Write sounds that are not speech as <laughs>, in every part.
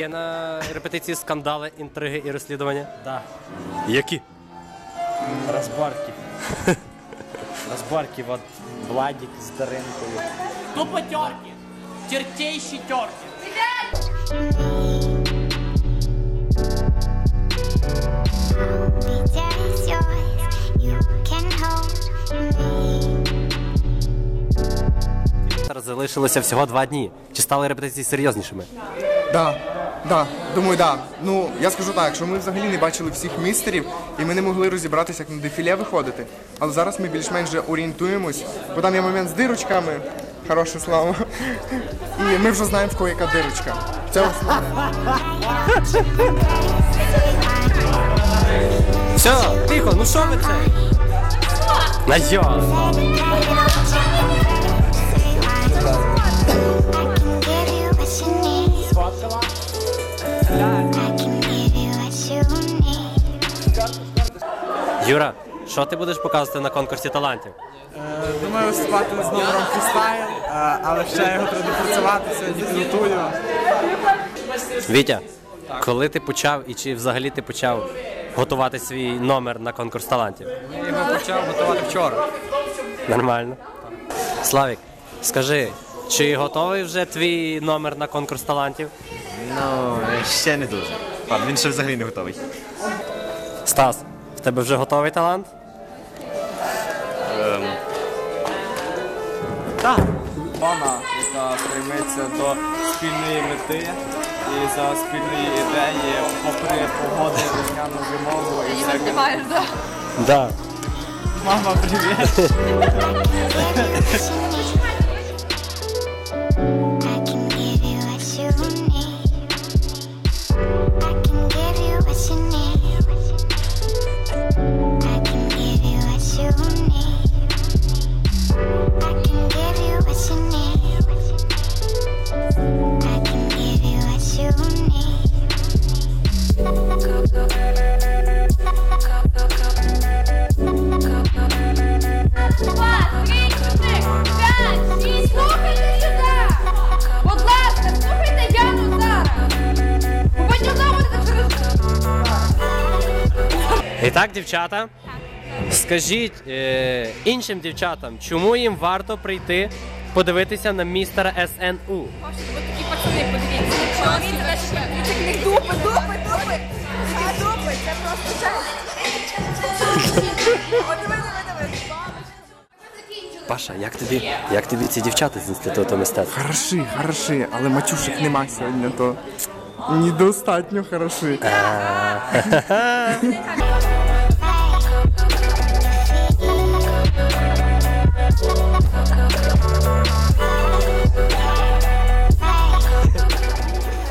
Є на репетиції скандали, інтриги і розслідування? Да, Які? разборки. <laughs> Разборки, вот Владик с Даринкою. Тупо терки. Тертейшие терки. Зараз залишилося всього два дні. Чи стали репетиції серйознішими? Да, да, думаю, да. Ну, я скажу так, що ми взагалі не бачили всіх містерів, і ми не могли розібратися, як на дефіле виходити. Але зараз ми більш-менш орієнтуємось, бо там є момент з дирочками, хороше слово. І ми вже знаємо, в кого яка дирочка. Це. Все, тихо, ну що ви це? Найо! Юра, що ти будеш показувати на конкурсі талантів? Думаю, виступати з номером фрістайл, е, але ще його треба допрацювати, сьогодні підготую. Вітя, коли ти почав і чи взагалі ти почав готувати свій номер на конкурс талантів? Я його почав готувати вчора. Нормально. Славік, скажи, чи готовий вже твій номер на конкурс талантів? Ну, ще не дуже. Ладно, він ще взагалі не готовий. Стас, в тебе вже готовий талант? Вона, яка прийметься до спільної мети і за спільної ідеї, попри погоди, весняну зимову і всяке. Да. Мама, привіт! І так, дівчата, скажіть е, іншим дівчатам, чому їм варто прийти подивитися на містера СНУ? Ви такі пацани, подивіться. Чоловіці, дивіться, як дупи, дупи, дупи. Такі дупи, це просто жесть. От диви, диви, диви. Паша, як тобі, як тобі ці дівчата з інституту мистецтва? Хороші, хороші, але матюшек нема сьогодні, то недостатньо хороші. <laughs>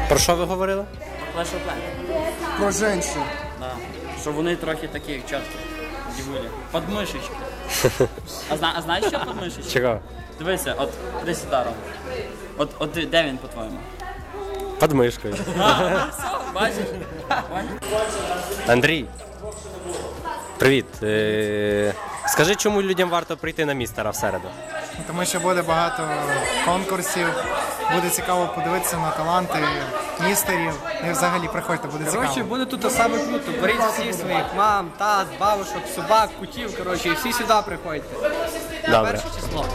Про що ви говорили? Clash of Clans. Про женщин. Да. Що вони трохи такі чіткі. Дівулі. Подмишечки. А, зна, а знаєш, що подмишечки? Чого? Дивися, от де сідаром. От, от де- де він, по-твоєму? Під мишкою. Бачиш? Андрій. Привіт. Е, скажи, чому людям варто прийти на містера в середу? Тому що буде багато конкурсів, буде цікаво подивитися на таланти містерів. І взагалі приходьте, буде Коротше, цікаво. буде тут саме круто. Беріть всіх своїх мам, тат, бабушок, собак, кутів, коротше, і всі сюди приходьте. Добре. Перше число.